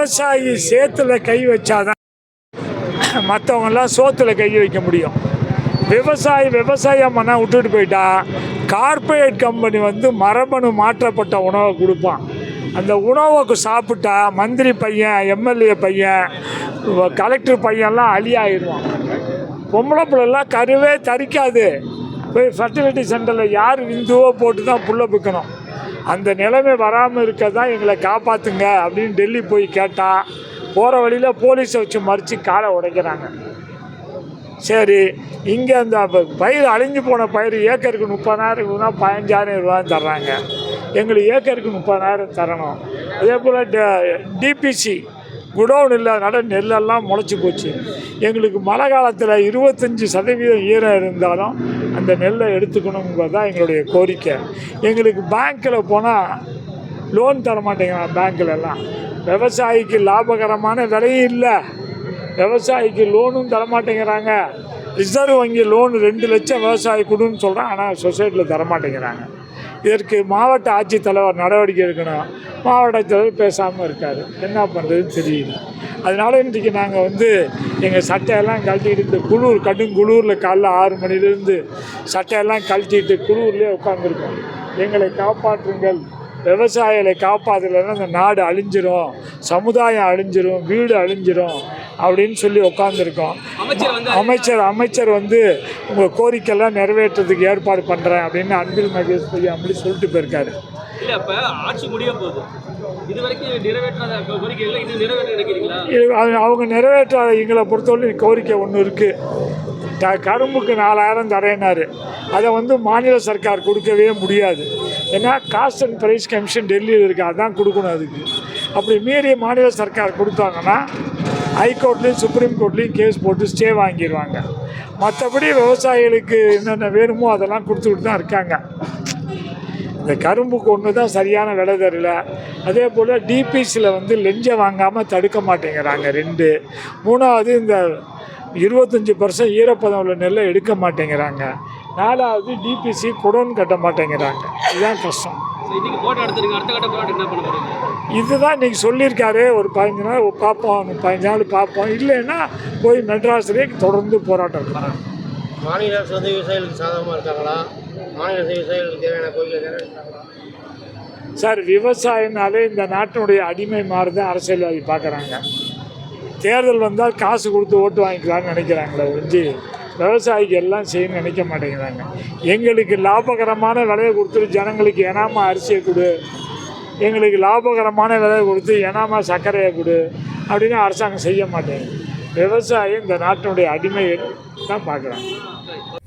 விவசாயி சேத்துல கை வச்சாதான் மற்றவங்கெல்லாம் சோத்துல கை வைக்க முடியும். விவசாயி விவசாயம் பண்ண விட்டுட்டு போயிட்டா கார்ப்பரேட் கம்பெனி வந்து மரபணு மாற்றப்பட்ட உணவை கொடுப்பான். அந்த உணவுக்கு சாப்பிட்டா மந்திரி பையன் எம்எல்ஏ பையன் கலெக்டர் பையன்லாம் அழியாயிடுவான். பொம்பளை பிள்ளைலாம் கருவே தரிக்காது. போய் ஃபர்டிலிட்டி சென்டரில் யார் விந்துவோ போட்டு தான் புள்ள பிக்கணும். அந்த நிலைமை வராமல் இருக்க தான் எங்களை காப்பாற்றுங்க அப்படின்னு டெல்லி போய் கேட்டால் போகிற வழியில் போலீஸை வச்சு மறித்து காலை உடைக்கிறாங்க. சரி இங்கே அந்த பயிர் அழிஞ்சு போன பயிர் ஏக்கருக்கு முப்பதாயிரம் ரூபா பதினஞ்சாயிரம் ரூபான்னு தர்றாங்க. எங்களுக்கு ஏக்கருக்கு முப்பதாயிரம் தரணும். அதே போல் டிபிசி குடோன் இல்லாதனால நெல்லெல்லாம் முளைச்சி போச்சு. எங்களுக்கு மழை காலத்தில் இருபத்தஞ்சி சதவீதம் ஈரம் இருந்தாலும் அந்த நெல்லை எடுத்துக்கணுங்கிறது தான் எங்களுடைய கோரிக்கை. எங்களுக்கு பேங்க்கில் போனால் லோன் தர மாட்டேங்கிறான் பேங்க்கில் எல்லாம். விவசாயிக்கு லாபகரமான விலையும் இல்லை. விவசாயிக்கு லோனும் தர மாட்டேங்கிறாங்க. ரிசர்வ் வங்கி லோன் ரெண்டு லட்சம் விவசாயி கொடுன்னு சொல்கிறேன் ஆனால் சொசைட்டியில் தர மாட்டேங்கிறாங்க. இதற்கு மாவட்ட ஆட்சித்தலைவர் நடவடிக்கை எடுக்கணும். மாவட்ட தலைவர் பேசாமல் இருக்கார். என்ன பண்ணுறதுன்னு தெரியல. அதனால இன்றைக்கி நாங்கள் வந்து எங்கள் சட்டையெல்லாம் கழட்டிட்டு இந்த குளூர் கடும் குளூரில் காலைல ஆறு மணிலேருந்து சட்டையெல்லாம் கழட்டிட்டு குளூர்லேயே உட்காந்துருக்கோம் எங்களை காப்பாற்றுங்கள். விவசாயிகளை காப்பாற்றலைன்னா இந்த நாடு அழிஞ்சிரும். சமுதாயம் அழிஞ்சிரும். வீடு அழிஞ்சிரும். அப்படின்னு சொல்லி உட்காந்துருக்கோம் அமைச்சர் அமைச்சர் வந்து உங்கள் கோரிக்கையெல்லாம் நிறைவேற்றுறதுக்கு ஏற்பாடு பண்ணுறேன் அப்படின்னு அன்பில் மகேஷ் பையன் அப்படி சொல்லிட்டு போயிருக்காரு. இல்ல இப்ப ஆட்சி முடிய போகுது. அவங்க நிறைவேற்றாத எங்களை பொறுத்தவரை கோரிக்கை ஒன்று இருக்குது கரும்புக்கு நாலாயிரம் தரேனாரு அதை வந்து மாநில சர்க்கார் கொடுக்கவே முடியாது. ஏன்னா காஸ்ட் அண்ட் ப்ரைஸ் கமிஷன் டெல்லியில் இருக்குது அதான் கொடுக்கணும் அதுக்கு. அப்படி மீறி மாநில சர்க்கார் கொடுத்தாங்கன்னா ஹைகோர்ட்லேயும் சுப்ரீம் கோர்ட்லேயும் கேஸ் போட்டு ஸ்டே வாங்கிடுவாங்க. மற்றபடி விவசாயிகளுக்கு என்னென்ன வேணுமோ அதெல்லாம் கொடுத்துக்கிட்டு தான் இருக்காங்க. இந்த கரும்புக்கு ஒன்று தான் சரியான விலை தரல அதே போல் டிபிசியில் வந்து லெஞ்சை வாங்காமல் தடுக்க மாட்டேங்கிறாங்க ரெண்டு. மூணாவது இந்த இருபத்தஞ்சி பர்சன்ட் ஈரப்பதம் உள்ள நெல்லை எடுக்க மாட்டேங்கிறாங்க. நாலாவது டிபிசி குடோன் கட்ட மாட்டேங்கிறாங்க. இதுதான் கஷ்டம். இன்னைக்கு போட்டோ எடுத்துருங்க அடுத்த கட்ட போராட்டம் என்ன பண்ண போறீங்க? இதுதான் இன்றைக்கி சொல்லியிருக்காரு. ஒரு பதினஞ்சு நாள் பார்ப்போம். பதினஞ்சு நாள் பார்ப்போம். இல்லைன்னா போய் மெட்ராஸ்லேயே தொடர்ந்து போராட்டம் இருக்கிறாங்க மாநில அரசு வந்து விவசாயிகளுக்கு சாதகமாக இருக்காங்களா? மாநில அரசு விவசாயிகளுக்கு தேவையான கோரிக்கை சார் விவசாயனாலே இந்த நாட்டினுடைய அடிமை மாறுதான் அரசியல்வாதி பார்க்குறாங்க. தேர்தல் வந்தால் காசு கொடுத்து ஓட்டு வாங்கிக்கலாம்னு நினைக்கிறாங்களே ஒழிஞ்சு. விவசாயிக்கு எல்லாம் செய்யணும்னு நினைக்க மாட்டேங்கிறாங்க. எங்களுக்கு லாபகரமான விலையை கொடுத்துட்டு ஜனங்களுக்கு ஏனாமல் அரிசியை கொடு. எங்களுக்கு லாபகரமான விலையை கொடுத்து ஏனாமல் சர்க்கரையை கொடு அப்படின்னு அரசாங்கம் செய்ய மாட்டேங்குது. விவசாயம் இந்த நாட்டினுடைய அடிமையை தான் பார்க்குறாங்க.